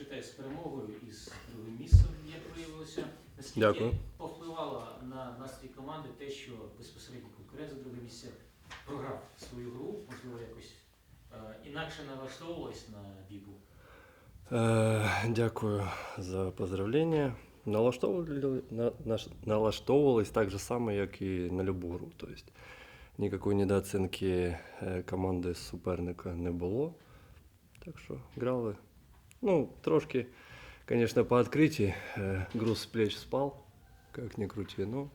вітаю з перемогою і з другим місцем, як виявилося. Наскільки Дякую. повпливало на настрій команди те, що безпосередньо конкурент за друге місце програв свою гру, можливо, якось е, інакше налаштовувалось на бігу? Е, Дякую за поздравлення. Налаштовували, на, наш- так же само, як і на любу гру. Тобто ніякої недооцінки е, команди суперника не було. Так що грали. Ну, трошки, звісно, по відкритті е, груз з плеч спав, як ни крути, но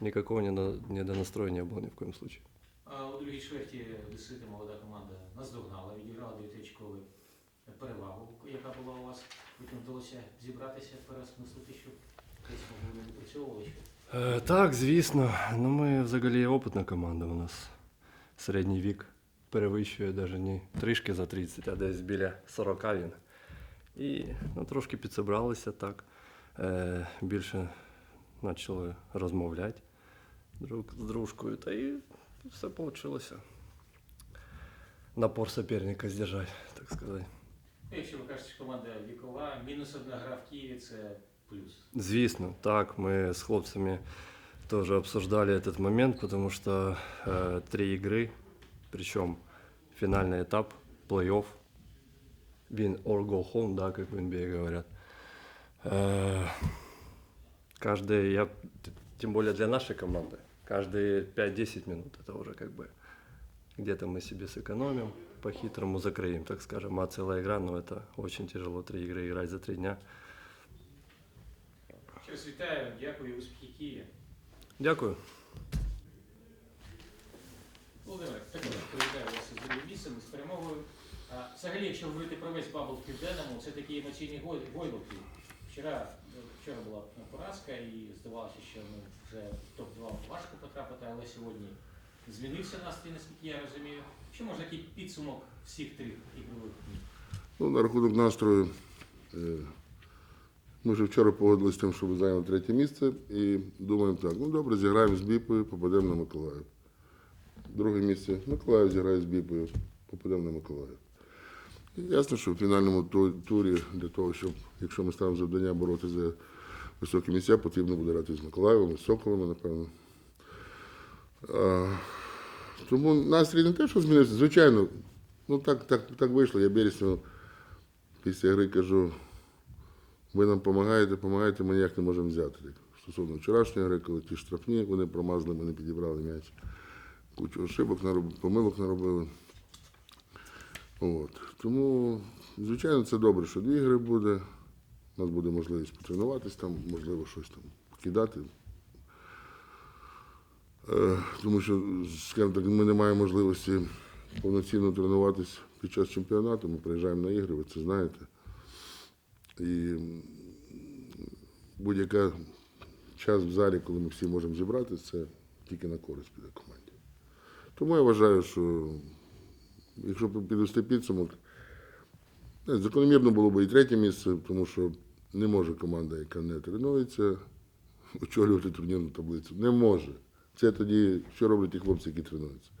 никакого недо- недонастроя не було ні в коем случае. А у другій чверті Одесити молода команда наздогнала, відіграла 9-очкову перевагу, яка була у вас. Потім вдалося зібратися, переосмислити, щоб десь могли не допрацьовували. що Е, Так, звісно. Ну, ми взагалі опитна команда. У нас середній вік перевищує навіть не трішки за 30, а десь біля 40 він. І ну, трошки підсобралися так. Е, більше почали розмовляти друг з дружкою. Та і все вийшло. Напор соперника здержати, так сказати. Ну, Якщо ви кажете, що команда вікова, мінус одна гра в Києві це плюс. Звісно, так, мы с хлопцами тоже обсуждали этот момент, потому что э, три игры, причем финальный этап, плей-офф, win or go home, да, как в NBA говорят. Э, каждый, я, т- тем более для нашей команды, каждые 5-10 минут это уже как бы где-то мы себе сэкономим, по-хитрому закроем, так скажем, а целая игра, но это очень тяжело, три игры играть за три дня. Ще раз вітаю, дякую, успіхи Києві. Дякую. Володимир, також привітаю вас з другим місцем, з перемогою. Взагалі, якщо говорити про весь бабл в південному, це такий емоційний гой- гойдалки. Вчора, ну, вчора була поразка і здавалося, що ну, вже в топ-2 важко потрапити, але сьогодні змінився настрій, наскільки я розумію. Що може який підсумок всіх трьох ігрових днів? Ну, на рахунок настрою. е, Ми вже вчора погодилися з тим, щоб зайняли третє місце і думаємо так, ну добре, зіграємо з Біпою, попадемо на Миколаїв. Друге місце Миколаїв зіграє з Біпою, попадемо на Миколаїв. Ясно, що в фінальному турі для того, щоб, якщо ми ставимо завдання боротися за високі місця, потрібно буде грати з Миколаєвом, з Соколами, напевно. А, тому настрій не те, що змінився, звичайно, ну так, так, так вийшло. Я Бересню після гри кажу, ви нам допомагаєте, допомагаєте, ми ніяк не можемо взяти. Стосовно вчорашньої гри, коли ті штрафні, вони промазали, ми не підібрали м'яч. Кучу ошибок помилок наробили. От. Тому, звичайно, це добре, що дві гри буде. У нас буде можливість потренуватись там, можливо, щось там покидати. Е, Тому що, скажімо так, ми не маємо можливості повноцінно тренуватись під час чемпіонату. Ми приїжджаємо на ігри, ви це знаєте. І будь-яка час в залі, коли ми всі можемо зібратися, це тільки на користь піде команді. Тому я вважаю, що якщо підвести підсумок, закономірно було б і третє місце, тому що не може команда, яка не тренується, очолювати турнірну таблицю. Не може. Це тоді, що роблять ті хлопці, які тренуються.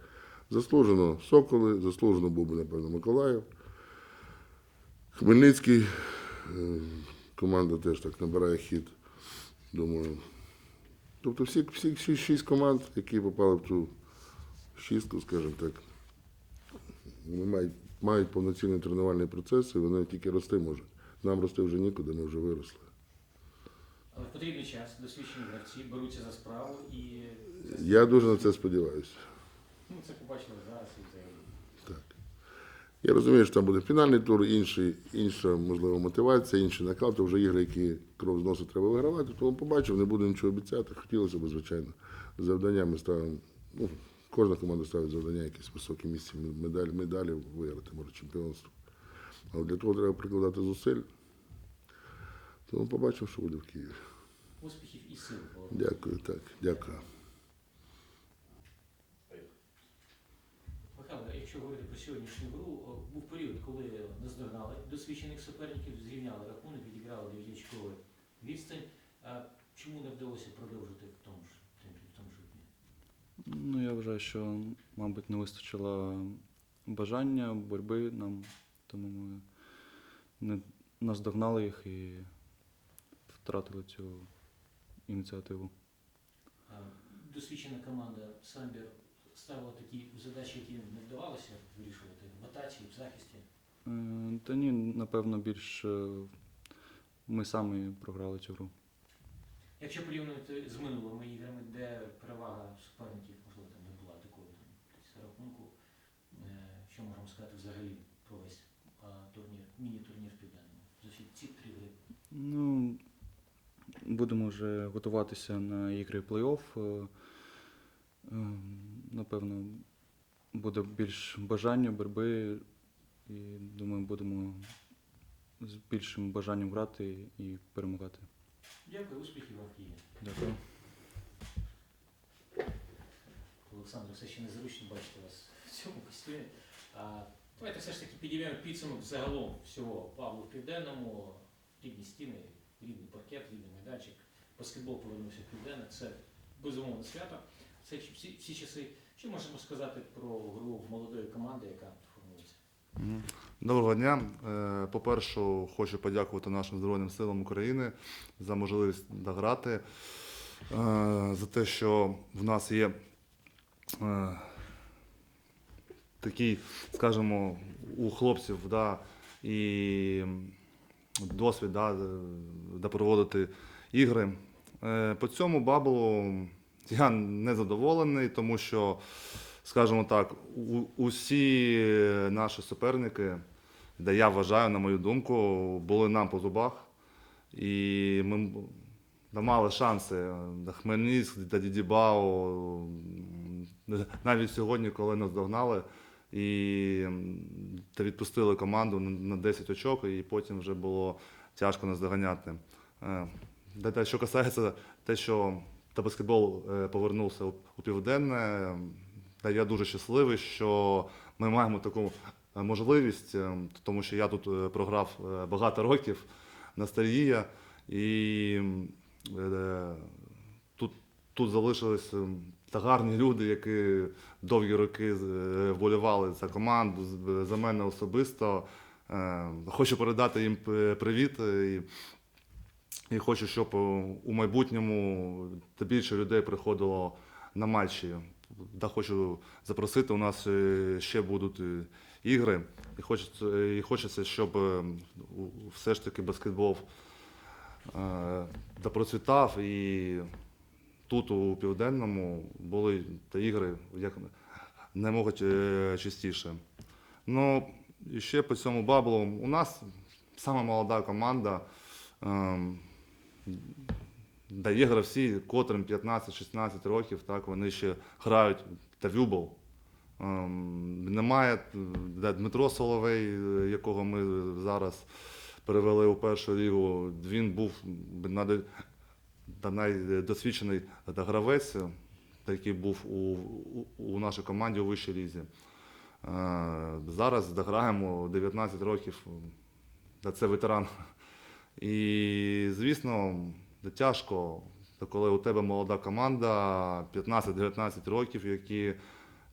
Заслужено Соколи, заслужено був би, напевно, Миколаїв. Хмельницький, е, команда теж так набирає хід. Думаю. Тобто всі, всі шість команд, які попали в цю шістку, скажімо так, вони мають, мають повноцінний тренувальний процес, і вони тільки рости можуть. Нам рости вже нікуди, ми вже виросли. Але потрібний час досвідчені гравці беруться за справу і Я дуже на це сподіваюся. ну, це побачили зараз і взагалі. Так. Я розумію, що там буде фінальний тур, інший, інша, можливо, мотивація, інший накал, то вже ігри, які кров з носу треба вигравати. Тому побачив, не буду нічого обіцяти. Хотілося б, звичайно. Завдання ми ставимо. Ну, кожна команда ставить завдання, якісь високі місця, медаль, медалі виграти, може, чемпіонство. Але для того треба прикладати зусиль. Тому побачимо, що буде в Києві. Успіхів і сил. Дякую, так, дякую. Михайло, якщо говорити про сьогоднішню гру, був період, коли наздогнали досвідчених суперників, зрівняли рахунок, відіграли дев'ятичкову відстань. Чому не вдалося продовжити в тому ж темпі, в тому ж дні? Ну, я вважаю, що, мабуть, не вистачило бажання, боротьби нам, тому ми не, наздогнали їх і втратили цю ініціативу. Досвідчена команда Самбір ставила такі задачі, які не вдавалося вирішувати в атаці, в захисті. Е, Та ні, напевно, більш е, ми самі програли цю гру. Якщо порівнювати з минулими іграми, де перевага суперників, можливо, там не була такою там, рахунку, е, що можемо сказати взагалі про весь турнір, міні-турнір в південному? За всі ці три гри. Ну, будемо вже готуватися на ігри плей-офф. Е, е, Напевно, буде більш бажання, боротьби, і думаю, будемо з більшим бажанням грати і перемагати. Дякую, успіхів. Дякую. Олександр, все ще незручно бачити вас в цьому костюмі. А, давайте все ж таки підіймемо підсумок загалом всього Павлу Південному, рідні стіни, рідний паркет, рідний майданчик. Баскетбол повернувся в Південне. Це безумовне свято. Це всі, всі часи. Що можемо сказати про гру молодої команди, яка. Доброго дня. Е, По-перше, хочу подякувати нашим Збройним силам України за можливість дограти, е, за те, що в нас є е, такий, скажімо, у хлопців да, і досвід да, де проводити ігри. По цьому баблу я не задоволений, тому що скажімо так, усі наші суперники, де я вважаю, на мою думку, були нам по зубах. І ми мали шанси. Хмельницьк, да Дідібао, навіть сьогодні, коли нас догнали і та відпустили команду на на 10 очок, і потім вже було тяжко нас доганяти. Е, те, що касається те, що та баскетбол е, повернувся у, південне, та я дуже щасливий, що ми маємо таку е, можливість, е, тому що я тут е, програв е, багато років ностальгія, і тут, тут залишились е, та гарні люди, які довгі роки вболівали за команду, за мене особисто. Хочу передати їм привіт. І, і хочу, щоб у майбутньому більше людей приходило на матчі. Да, хочу запросити. У нас е, ще будуть е, ігри, і хочеться, е, і хочеться щоб все ж таки баскетбол е, процвітав і тут, у південному, були та ігри як не можуть частіше. Ну, і ще по цьому баблу. У нас сама молода команда. Ем, Да, є гравці, котрим 15-16 років, так, вони ще грають та вюбол. Ем, немає Дмитро Соловей, якого ми зараз перевели у першу лігу. Він був та найдосвідчений та гравець, який був у, у, у нашій команді у вищій лізі. Е, зараз дограємо 19 років, та це ветеран. І, звісно, тяжко, та коли у тебе молода команда, 15-19 років, які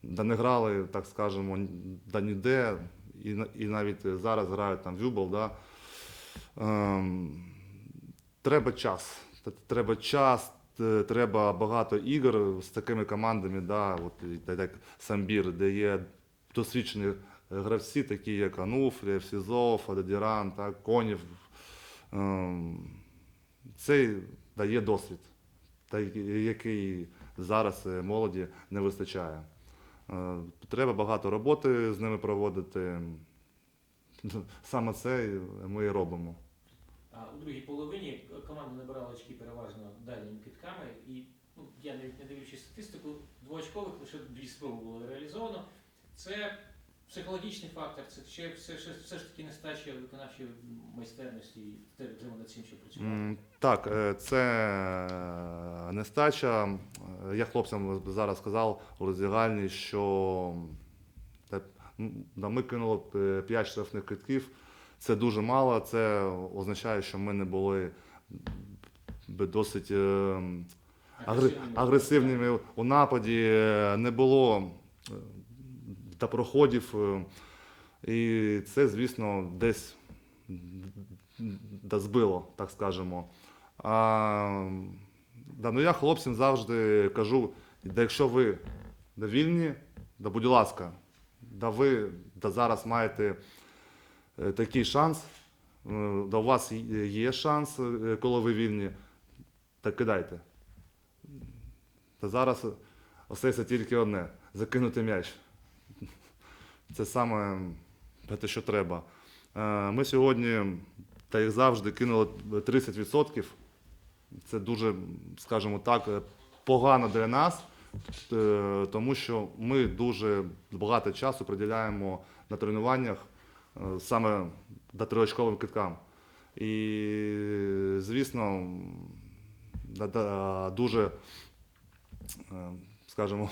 да не грали, так скажемо, да ніде, і, і навіть зараз грають там вюбол, да, ем, треба час. Треба час, треба багато ігор з такими командами, да, от, як Самбір, де є досвідчені гравці, такі як Ануфрієв, Сізов, Ададіран, так, Конів. Ем, Це дає досвід, який зараз е, молоді не вистачає. Е, Треба багато роботи з ними проводити. Саме це ми і робимо. А у другій половині команда набирала очки переважно дальніми китками, і ну, я навіть не дивлячись статистику, двоочкових лише дві спроби було реалізовано. Це психологічний фактор, це ще все, все, все ж таки нестача виконавчої майстерності, і треба над цим ще працювати. М, Так, е, це е, нестача. Е, Я хлопцям зараз сказав у роздягальні, що ми кинули 5 штрафних китків. Це дуже мало. Це означає, що ми не були досить агр- агресивними у нападі, не було та проходів. е, І це, звісно, десь збило, так скажемо. А, да, ну я хлопцям завжди кажу, да якщо ви да вільні, да будь ласка, да ви да зараз маєте е, такий шанс, е, да у вас є- шанс, коли ви вільні, та кидайте. Та зараз остається тільки одне закинути м'яч. Це саме те, що треба. Е, Ми сьогодні, та як завжди, кинули 30%. Це дуже, скажімо так, е, погано для нас, е, тому що ми дуже багато часу приділяємо на тренуваннях саме до триочковим киткам. І, звісно, дуже, скажімо,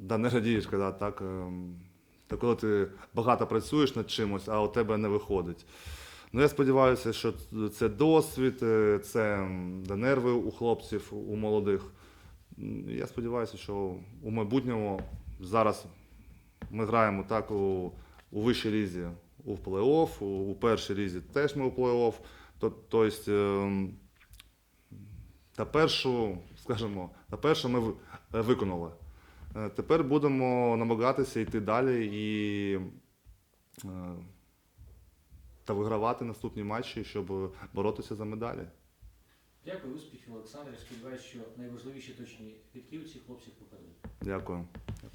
да не радієш, коли так. ем, Та коли ти багато працюєш над чимось, а у тебе не виходить. Ну, я сподіваюся, що це досвід, е, це нерви у хлопців, у молодих. Я сподіваюся, що у майбутньому зараз ми граємо так у, у вищій лізі, у плей-офф, у, у першій лізі теж ми у плей-офф. Тобто, та першу, скажімо, та першу ми е, виконали. Е, Тепер будемо намагатися йти далі і е, та вигравати наступні матчі, щоб боротися за медалі. Дякую, успіхів, Олександр. Сподіваюся, що найважливіші точні цих хлопців попереду. Дякую. Дякую.